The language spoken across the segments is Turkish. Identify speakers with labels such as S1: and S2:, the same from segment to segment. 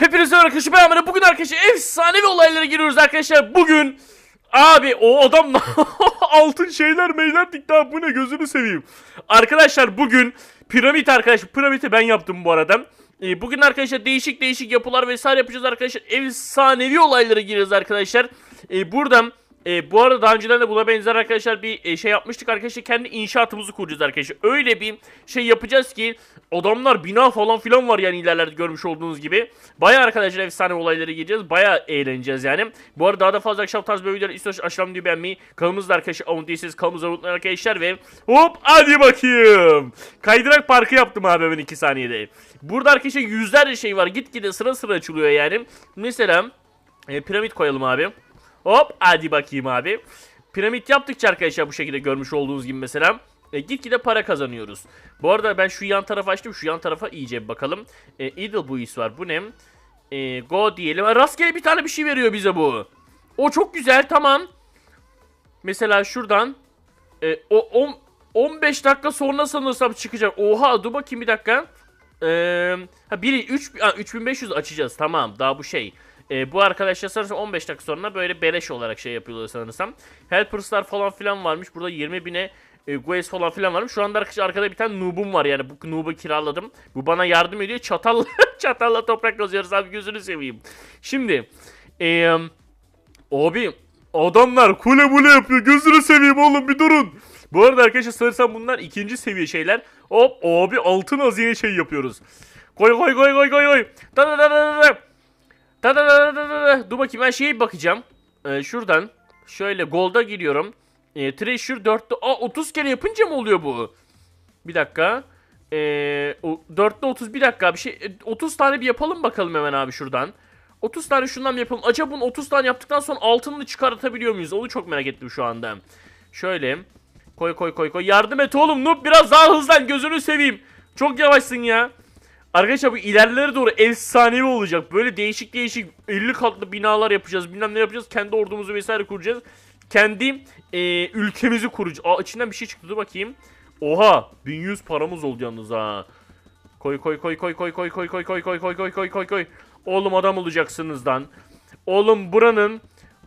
S1: Hepinize arkadaşlar ben Amine. Bugün arkadaşlar efsanevi olaylara giriyoruz arkadaşlar. Bugün abi o adam altın şeyler meyler dikti abi bu ne gözünü seveyim. Arkadaşlar bugün piramit arkadaşlar piramiti ben yaptım bu arada. Ee, bugün arkadaşlar değişik değişik yapılar vesaire yapacağız arkadaşlar. Efsanevi olaylara giriyoruz arkadaşlar. Ee, buradan e, bu arada daha önceden de buna benzer arkadaşlar bir e, şey yapmıştık arkadaşlar. Kendi inşaatımızı kuracağız arkadaşlar. Öyle bir şey yapacağız ki adamlar bina falan filan var yani ilerlerde görmüş olduğunuz gibi. Baya arkadaşlar efsane olaylara gireceğiz. Baya eğleneceğiz yani. Bu arada daha da fazla akşam tarz böyle videolar istiyorsanız aşağıdan videoyu beğenmeyi. Kanalımızda arkadaşlar abone değilseniz kanalımıza olun arkadaşlar ve hop hadi bakayım. Kaydırak parkı yaptım abi hemen 2 saniyede. Burada arkadaşlar yüzlerce şey var. Gitgide sıra sıra açılıyor yani. Mesela e, piramit koyalım abi. Hop hadi bakayım abi. Piramit yaptıkça arkadaşlar bu şekilde görmüş olduğunuz gibi mesela e, gitgide para kazanıyoruz. Bu arada ben şu yan tarafa açtım. Şu yan tarafa iyice bir bakalım. E, Idle bu is var. Bu ne? E, go diyelim. Ha, rastgele bir tane bir şey veriyor bize bu. O çok güzel tamam. Mesela şuradan e, o on- 15 dakika sonra sanırsam çıkacak. Oha dur bakayım bir dakika. Ee, ha biri 3 ha, 3500 açacağız tamam daha bu şey. Ee, bu arkadaşlar sanırsam 15 dakika sonra böyle beleş olarak şey yapıyorlar sanırsam. Helpers'lar falan filan varmış. Burada 20 bine e, Guez falan filan varmış. Şu anda arkada bir tane noob'um var yani. Bu noob'u kiraladım. Bu bana yardım ediyor. Çatal çatalla toprak kazıyoruz abi gözünü seveyim. Şimdi eee Abi adamlar kule mule yapıyor. Gözünü seveyim oğlum bir durun. Bu arada arkadaşlar sanırsam bunlar ikinci seviye şeyler. Hop abi altın hazine şey yapıyoruz. Koy koy koy koy koy koy. Da da da da da. Da da da da da da. Dur bakayım ben şeye bakacağım. Ee, şuradan şöyle golda giriyorum. Ee, Treasure 4'te Aa 30 kere yapınca mı oluyor bu? Bir dakika. Ee, o- 4'te 30 bir dakika bir şey. e, 30 tane bir yapalım bakalım hemen abi şuradan. 30 tane şundan bir yapalım. Acaba bunu 30 tane yaptıktan sonra altınını çıkartabiliyor muyuz? Onu çok merak ettim şu anda. Şöyle. Koy koy koy koy. Yardım et oğlum. Noob biraz daha hızlan. Gözünü seveyim. Çok yavaşsın ya. Arkadaşlar bu ilerlere doğru efsanevi olacak. Böyle değişik değişik 50 katlı binalar yapacağız. Bilmem ne yapacağız. Kendi ordumuzu vesaire kuracağız. Kendi e, ülkemizi kuracağız. Aa içinden bir şey çıktı. Dur bakayım. Oha 1100 paramız oldu yalnız ha. Koy koy koy koy koy koy koy koy koy koy koy koy koy koy koy. Oğlum adam olacaksınız lan. Oğlum buranın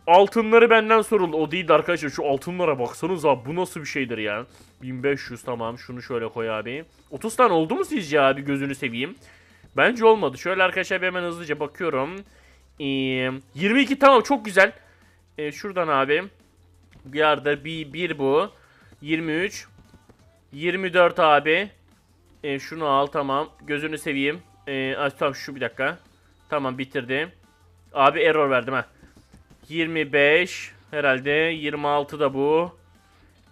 S1: altınları benden soruldu. O değil de arkadaşlar şu altınlara baksanıza bu nasıl bir şeydir ya. 1500 tamam şunu şöyle koy abi. 30 tane oldu mu sizce abi gözünü seveyim. Bence olmadı. Şöyle arkadaşlar hemen hızlıca bakıyorum. Ee, 22 tamam çok güzel. Ee, şuradan abi. Bir yerde bir, bir bu. 23. 24 abi. E, şunu al tamam. Gözünü seveyim. E, ay, tamam şu bir dakika. Tamam bitirdim. Abi error verdim ha. 25 herhalde 26 da bu.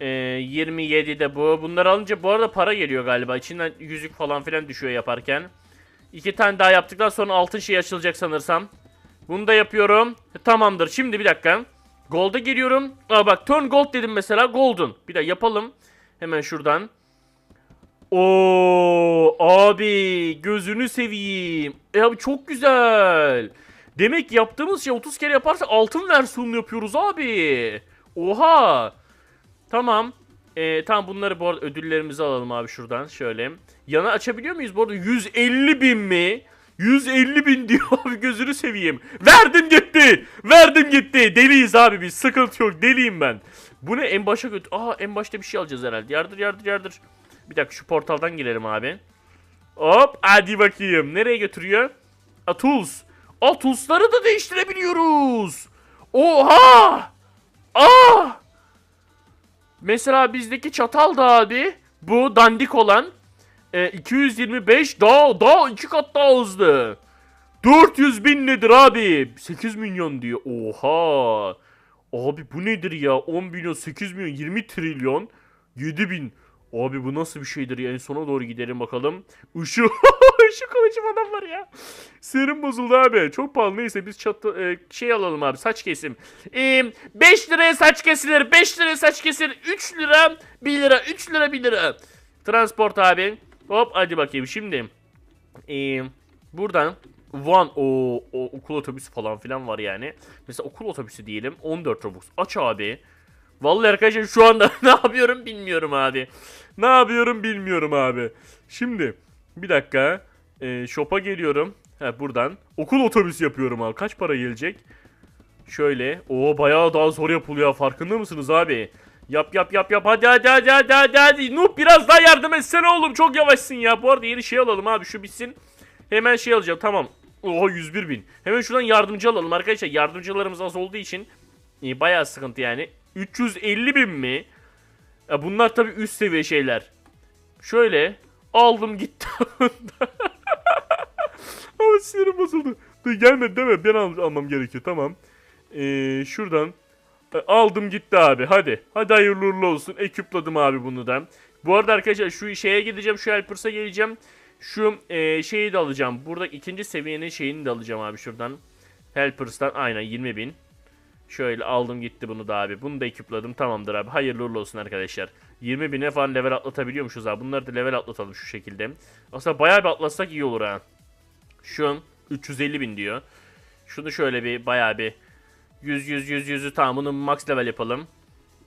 S1: E, 27 de bu. Bunları alınca bu arada para geliyor galiba. İçinden yüzük falan filan düşüyor yaparken. İki tane daha yaptıktan sonra altın şey açılacak sanırsam. Bunu da yapıyorum. E, Tamamdır. Şimdi bir dakika. Gold'a giriyorum. Aa bak turn gold dedim mesela. Golden. Bir de yapalım. Hemen şuradan. Oo abi gözünü seveyim. E abi çok güzel. Demek yaptığımız şey 30 kere yaparsa altın versiyonunu yapıyoruz abi. Oha. Tamam. E, tamam bunları bu arada ödüllerimizi alalım abi şuradan şöyle. Yana açabiliyor muyuz bu arada? 150 bin mi? 150 bin diyor abi gözünü seveyim. Verdim gitti. Verdim gitti. Deliyiz abi biz. Sıkıntı yok. Deliyim ben. Bu ne? En başa götür. Aa en başta bir şey alacağız herhalde. Yardır yardır yardır. Bir dakika şu portaldan girelim abi. Hop hadi bakayım. Nereye götürüyor? A tools. A tools'ları da değiştirebiliyoruz. Oha! Ah! Mesela bizdeki çatal da abi. Bu dandik olan. e, 225 daha daha iki kat daha hızlı. 400 bin nedir abi? 8 milyon diyor. Oha. Abi bu nedir ya? 10 milyon, 8 milyon, 20 trilyon, 7 bin. Abi bu nasıl bir şeydir ya? En sona doğru gidelim bakalım. Işık. Işık kılıcım adam var ya. Sinirim bozuldu abi. Çok pahalı. Neyse biz çatı e, şey alalım abi. Saç kesim. E, 5 liraya saç kesilir. 5 liraya saç kesilir. 3 lira 1 lira. 3 lira 1 lira. Transport abi. Hop hadi bakayım şimdi. E, buradan Van o, o okul otobüsü falan filan var yani. Mesela okul otobüsü diyelim 14 Robux. Aç abi. Vallahi arkadaşlar şu anda ne yapıyorum bilmiyorum abi. Ne yapıyorum bilmiyorum abi. Şimdi bir dakika. E, shop'a geliyorum. He buradan. Okul otobüsü yapıyorum abi. Kaç para gelecek? Şöyle. Oo bayağı daha zor yapılıyor. Farkında mısınız abi? Yap yap yap yap. Hadi hadi hadi hadi hadi hadi. Nuh biraz daha yardım etsene oğlum. Çok yavaşsın ya. Bu arada yeni şey alalım abi. Şu bitsin. Hemen şey alacağım. Tamam. Oha 101 bin. Hemen şuradan yardımcı alalım arkadaşlar. Yardımcılarımız az olduğu için e, bayağı sıkıntı yani. 350 bin mi? Ya bunlar tabii üst seviye şeyler. Şöyle aldım gitti. Sinirim bozuldu. Dur gelmedi deme ben al- almam gerekiyor tamam. Ee, şuradan e, aldım gitti abi hadi. Hadi hayırlı uğurlu olsun. Eküpladım abi bunu da. Bu arada arkadaşlar şu şeye gideceğim şu Helpers'a geleceğim. Şu e, şeyi de alacağım. Burada ikinci seviyenin şeyini de alacağım abi şuradan. Helpers'tan aynen 20 bin. Şöyle aldım gitti bunu da abi. Bunu da eküpladım tamamdır abi. Hayırlı uğurlu olsun arkadaşlar. 20 bine falan level atlatabiliyormuşuz abi. Bunları da level atlatalım şu şekilde. Aslında bayağı bir atlatsak iyi olur ha. Şu an 350 bin diyor. Şunu şöyle bir bayağı bir 100 100 100 100'ü tamam bunu max level yapalım.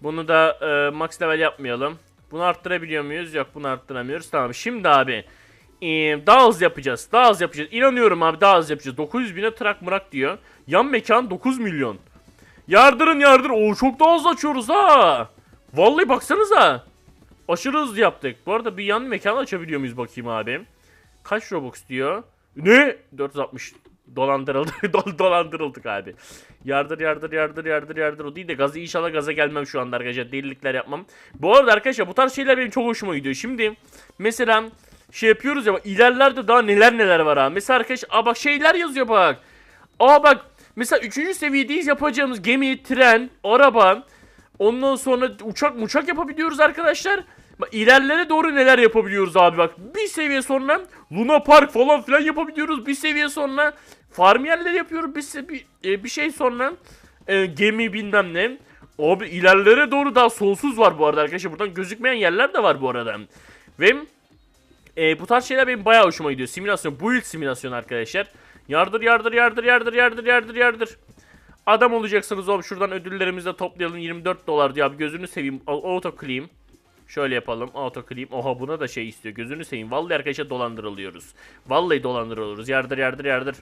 S1: Bunu da e, max level yapmayalım. Bunu arttırabiliyor muyuz? Yok bunu arttıramıyoruz. Tamam şimdi abi e, daha hızlı yapacağız. Daha hızlı yapacağız. İnanıyorum abi daha hızlı yapacağız. 900 bine trak mırak diyor. Yan mekan 9 milyon. Yardırın yardır. Oo çok daha hızlı açıyoruz ha. Vallahi baksanıza. Aşırı hızlı yaptık. Bu arada bir yan mekan açabiliyor muyuz bakayım abi. Kaç Robux diyor? Ne? 460 dolandırıldık. Dol- dolandırıldık abi. Yardır yardır yardır yardır yardır. O değil de gazı inşallah gaza gelmem şu anda arkadaşlar. Delilikler yapmam. Bu arada arkadaşlar bu tarz şeyler benim çok hoşuma gidiyor. Şimdi mesela şey yapıyoruz ya bak ilerlerde daha neler neler var ha. Mesela arkadaş aa bak şeyler yazıyor bak. Aa bak mesela 3. seviyedeyiz yapacağımız gemi, tren, araba. Ondan sonra uçak uçak yapabiliyoruz arkadaşlar. Bak ilerlere doğru neler yapabiliyoruz abi bak. Bir seviye sonra Luna Park falan filan yapabiliyoruz. Bir seviye sonra farm yerleri yapıyoruz. Bir, bir, e, bir şey sonra e, gemi bilmem ne. Abi ilerlere doğru daha sonsuz var bu arada arkadaşlar. Buradan gözükmeyen yerler de var bu arada. Ve e, bu tarz şeyler benim bayağı hoşuma gidiyor. Simülasyon, build simülasyon arkadaşlar. Yardır yardır yardır yardır yardır yardır yardır. Adam olacaksınız oğlum şuradan ödüllerimizi de toplayalım 24 dolar diyor abi gözünü seveyim auto claim. Şöyle yapalım auto claim. Oha buna da şey istiyor gözünü seveyim. Vallahi arkadaşlar dolandırılıyoruz. Vallahi dolandırılıyoruz. Yardır yardır yardır.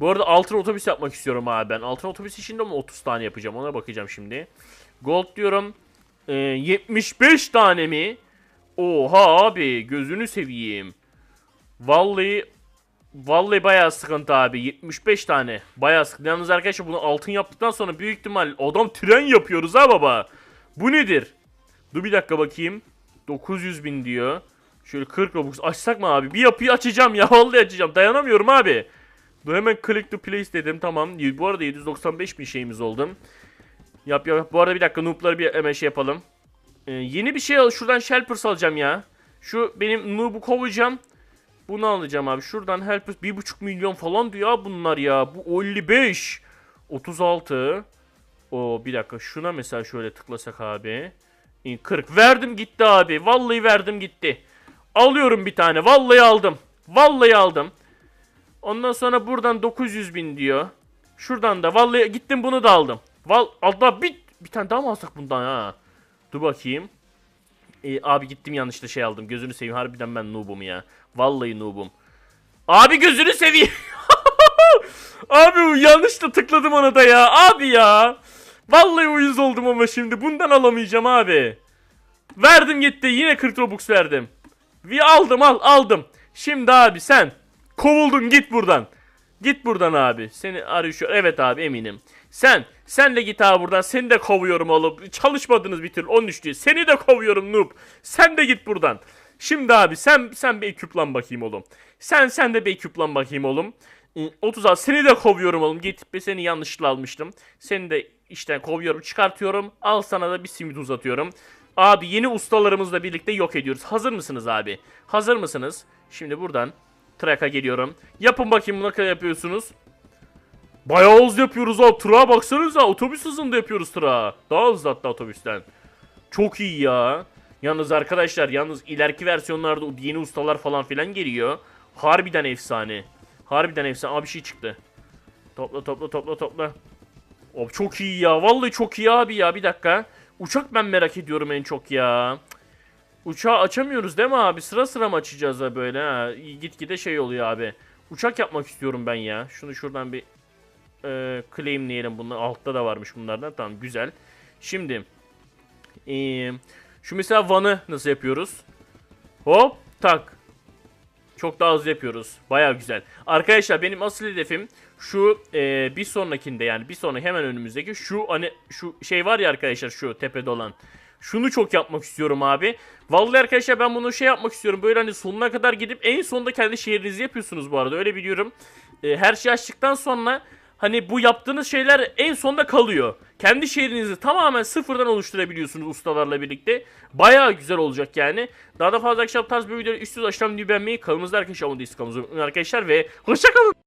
S1: Bu arada altın otobüs yapmak istiyorum abi ben. Altın otobüs için de mi 30 tane yapacağım ona bakacağım şimdi. Gold diyorum. Ee, 75 tane mi? Oha abi gözünü seveyim. Vallahi Vallahi bayağı sıkıntı abi. 75 tane. Bayağı sıkıntı. Yalnız arkadaşlar bunu altın yaptıktan sonra büyük ihtimal adam tren yapıyoruz ha baba. Bu nedir? Dur bir dakika bakayım. 900 bin diyor. Şöyle 40 Robux açsak mı abi? Bir yapıyı açacağım ya. Vallahi açacağım. Dayanamıyorum abi. Dur hemen click to place dedim. Tamam. Bu arada 795 bin şeyimiz oldu. Yap yap. Bu arada bir dakika noob'ları bir hemen şey yapalım. Ee, yeni bir şey al. Şuradan Shelpers alacağım ya. Şu benim noob'u kovacağım. Bunu alacağım abi. Şuradan Helpers 1.5 milyon falan diyor bunlar ya. Bu 55. 36. O bir dakika şuna mesela şöyle tıklasak abi. İn, 40. Verdim gitti abi. Vallahi verdim gitti. Alıyorum bir tane. Vallahi aldım. Vallahi aldım. Ondan sonra buradan 900 bin diyor. Şuradan da vallahi gittim bunu da aldım. Val Allah bir, bir tane daha mı alsak bundan ha? Dur bakayım. Ee, abi gittim yanlışlıkla şey aldım. Gözünü seveyim harbiden ben noob'um ya. Vallahi noob'um. Abi gözünü seveyim. abi yanlışla tıkladım ona da ya. Abi ya. Vallahi uyuz oldum ama şimdi bundan alamayacağım abi. Verdim gitti yine 40 Robux verdim. Bir aldım al aldım. Şimdi abi sen kovuldun git buradan. Git buradan abi. Seni arıyor. Evet abi eminim. Sen, sen de git abi buradan. Seni de kovuyorum oğlum. Çalışmadınız bir türlü. 13 diye. Seni de kovuyorum noob. Sen de git buradan. Şimdi abi sen sen bir ekiplan bakayım oğlum. Sen sen de bir ekiplan bakayım oğlum. Ee, 30 al. Seni de kovuyorum oğlum. Git be seni yanlışlıkla almıştım. Seni de işten kovuyorum, çıkartıyorum. Al sana da bir simit uzatıyorum. Abi yeni ustalarımızla birlikte yok ediyoruz. Hazır mısınız abi? Hazır mısınız? Şimdi buradan Trak'a geliyorum. Yapın bakayım ne kadar yapıyorsunuz. Bayağı hızlı yapıyoruz ha. Tırağa baksanıza. Otobüs hızında yapıyoruz tırağı. Daha hızlı hatta otobüsten. Çok iyi ya. Yalnız arkadaşlar yalnız ileriki versiyonlarda yeni ustalar falan filan geliyor. Harbiden efsane. Harbiden efsane. Abi bir şey çıktı. Topla topla topla topla. Abi çok iyi ya. Vallahi çok iyi abi ya. Bir dakika. Uçak ben merak ediyorum en çok ya. Uçağı açamıyoruz değil mi abi? Sıra sıra mı açacağız da böyle ha? Gitgide şey oluyor abi. Uçak yapmak istiyorum ben ya. Şunu şuradan bir e, claimleyelim bunlar. Altta da varmış bunlardan. Tamam güzel. Şimdi e, şu mesela Van'ı nasıl yapıyoruz? Hop tak. Çok daha hızlı yapıyoruz. Baya güzel. Arkadaşlar benim asıl hedefim şu e, bir sonrakinde yani bir sonraki hemen önümüzdeki şu hani şu şey var ya arkadaşlar şu tepede olan. Şunu çok yapmak istiyorum abi. Vallahi arkadaşlar ben bunu şey yapmak istiyorum. Böyle hani sonuna kadar gidip en sonunda kendi şehrinizi yapıyorsunuz bu arada. Öyle biliyorum. E, her şey açtıktan sonra hani bu yaptığınız şeyler en sonda kalıyor. Kendi şehrinizi tamamen sıfırdan oluşturabiliyorsunuz ustalarla birlikte. Bayağı güzel olacak yani. Daha da fazla bu tarz bir videoları üst üste aşağıdan beğenmeyi, kanalımızda arkadaşlar abone değilseniz arkadaşlar ve hoşçakalın.